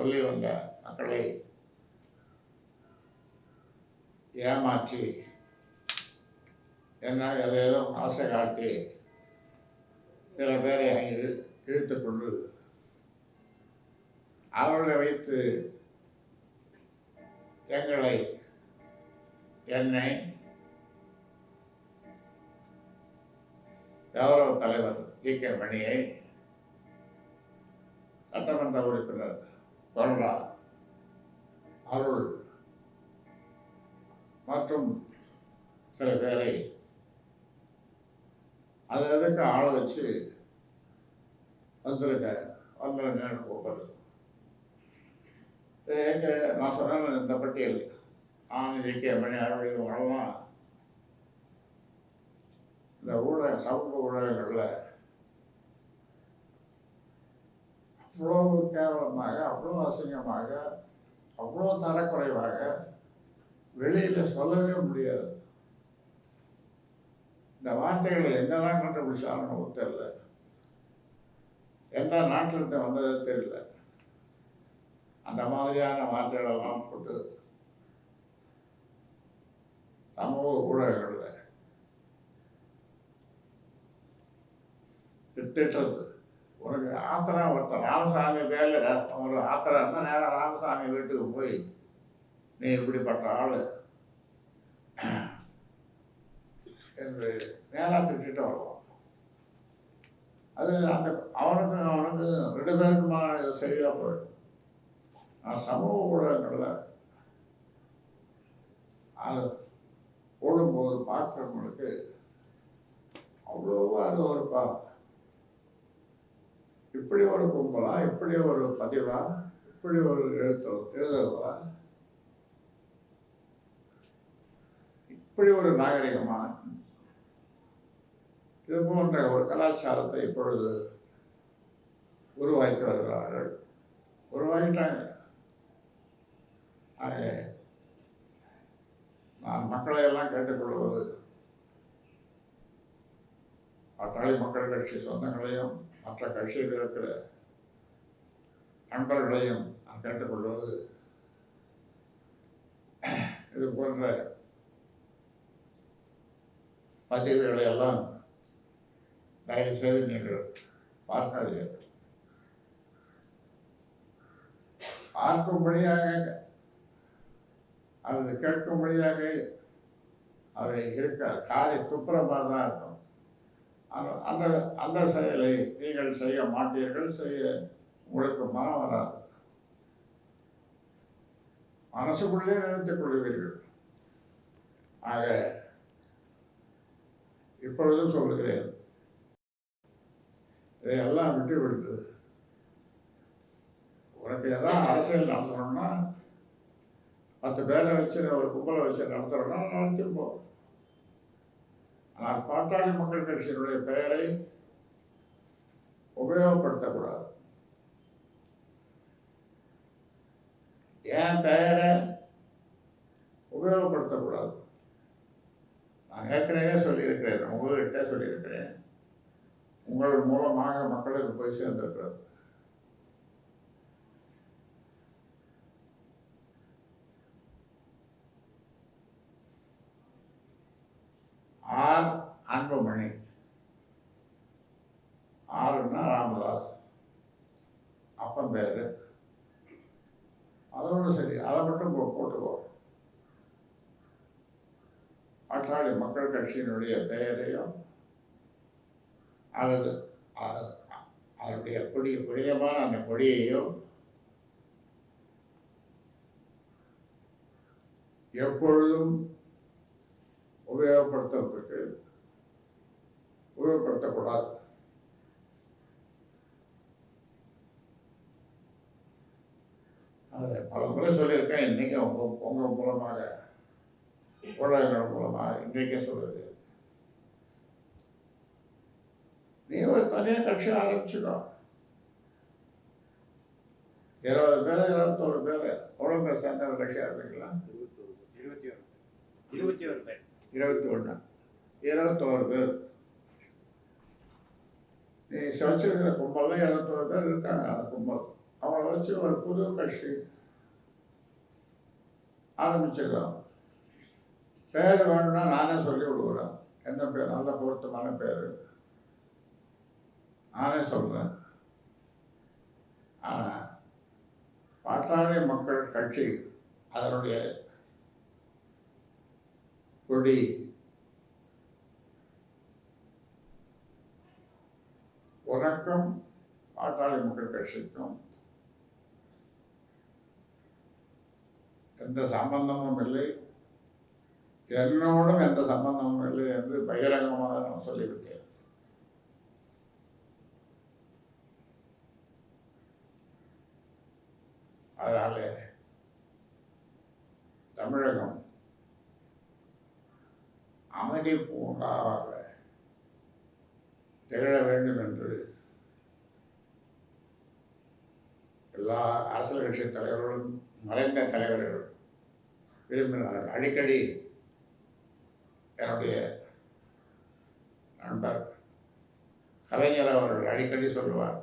சொல்லி வந்த மக்களை ஏமாற்றி என்ன ஏதேதோ ஆசை காட்டி சில பேரை இழு இழுத்து கொண்டு அவர்களை வைத்து எங்களை என்னை கௌரவ தலைவர் ஜி கே மணியை சட்டமன்ற உறுப்பினர் கொரடா அருள். மற்றும் சில பேரை அது எதுக்கு ஆள் வச்சு வந்திருக்க? வந்துருங்கன்னு கூப்பிடுறது எங்க நான் சொன்னேன் இந்த பட்டியல் ஆனந்த் ஜி மணி அருள் இவங்களெல்லாம் இந்த ஊடக சமூக ஊடகங்களில் அவ்வளோ கேவலமாக அவ்வளோ அசிங்கமாக அவ்வளோ தரக்குறைவாக வெளியில் சொல்லவே முடியாது. இந்த வார்த்தைகளை எங்கெல்லாம் கண்டுபிடிச்சாலும் நமக்கு தெரியல. எந்த நாட்டிலிருந்து வந்தது தெரியல. அந்த மாதிரியான வார்த்தைகளெல்லாம் போட்டு சமூக ஊடகங்களில் திட்டுறது ஒரு ஆத்திரம் ஒருத்தர் ராமசாமி பேரில் ஒரு ஆத்திரம் இருந்தால் நேரம் ராமசாமி வீட்டுக்கு போய் நீ இப்படிப்பட்ட ஆள். என்று நேராக திட்டிட்டு வருவான். அது அந்த அவனுக்கும் அவனுக்கு ரெண்டு பேருக்குமா இது சரியாக போயிடும். நான் சமூக ஊடகங்களில் அது ஓடும்போது பார்க்குறவங்களுக்கு அவ்வளோவா அது ஒரு பா இப்படி ஒரு கும்பலா இப்படி ஒரு பதிவா இப்படி ஒரு எழுத்து எழுதுவா இப்படி ஒரு நாகரிகமா? இது போன்ற ஒரு கலாச்சாரத்தை இப்பொழுது உருவாக்கி வருகிறார்கள். உருவாக்கிட்டாங்க. நான் மக்களை எல்லாம் கேட்டுக்கொள்வது பட்டாளி மக்கள் கட்சி சொந்தங்களையும் மற்ற கட்சியில் இருக்கிற நண்பர்களையும் நான் கேட்டுக்கொள்வது இது போன்ற பதிவுகளை எல்லாம் தயவு செய்து நீங்கள் பார்க்காதீர்கள். பார்க்கும்படியாக அல்லது கேட்கும்படியாக அவை இருக்க காரை துப்புரமாக தான் இருக்கும் அந்த அந்த அந்த செயலை நீங்கள் செய்ய மாட்டீர்கள் செய்ய உங்களுக்கு மனம் வராது. மனசுக்குள்ளே நினைத்துக் கொள்வீர்கள். ஆக இப்பொழுதும் சொல்லுகிறேன் இதையெல்லாம் விட்டு விட்டு உனக்கு எதாவது அரசியல் நடத்தணும்னா பத்து பேரை வச்சு ஒரு கும்பலை வச்சு நடத்துறோம்னா நடத்திருப்போம் ஆனால் பாட்டாளி மக்கள் கட்சியினுடைய பெயரை உபயோகப்படுத்தக்கூடாது. என் பெயரை உபயோகப்படுத்தக்கூடாது. நான் ஏற்கனவே சொல்லியிருக்கிறேன் உங்கள்கிட்ட சொல்லியிருக்கிறேன். உங்கள் மூலமாக மக்களுக்கு போய் சேர்ந்திருக்கிறது. அன்புமணி. ஆறுன்னா ராமதாஸ். அப்பன் பேர். அதோட சரி அதை மட்டும் போட்டுக்கோ. பாட்டாளி மக்கள் கட்சியினுடைய பெயரையும் அல்லது அ- அதனுடைய கொடிய புனிதமான அந்த கொடியையும் எப்பொழுதும் உபயோகப்படுத்துறதுக்கு உபயோகப்படுத்தக்கூடாது. அதை பல முறை சொல்லியிருக்கேன். இன்னைக்கு உங்க உங்க மூலமாக ஊடகங்கள் மூலமாக இன்றைக்கே சொல்லுது நீ ஒரு தனியாக கட்சி ஆரம்பிச்சுக்கோ. இருபது பேர் இருபத்தோரு பேர் எவ்வளோ பேர் சேர்ந்த ஒரு கட்சி ஆரம்பிக்கலாம் இருபத்தி ஒரு இருபத்தி ஒரு பேர். இருபத்தி ஒன்று இருபத்தோரு பேர். நீ வச்சிருக்கிற கும்பல்ல இருபத்தோரு பேர் இருக்காங்க அந்த கும்பல் அவங்கள வச்சு ஒரு புது கட்சி ஆரம்பிச்சிருக்கோம் பேர் வேணும்னா நானே சொல்லி விடுவேன் எந்த பேர்? நல்ல பொருத்தமான பேர். நானே சொல்கிறேன் ஆனால் பாட்டாளி மக்கள் கட்சி அதனுடைய கொடி உறக்கம் பாட்டாளி மக்கள் கட்சிக்கும் எந்த சம்பந்தமும் இல்லை. என்னோடும் எந்த சம்பந்தமும் இல்லை என்று பகிரங்கமாக நான் சொல்லிவிட்டேன். அதனாலே தமிழகம் அமைதி பூங்காவாக திகழ வேண்டும் என்று எல்லா அரசியல் கட்சி தலைவர்களும் மறைந்த தலைவர்கள் விரும்பினார்கள். அடிக்கடி என்னுடைய நண்பர் கலைஞர் அவர்கள் அடிக்கடி சொல்லுவார்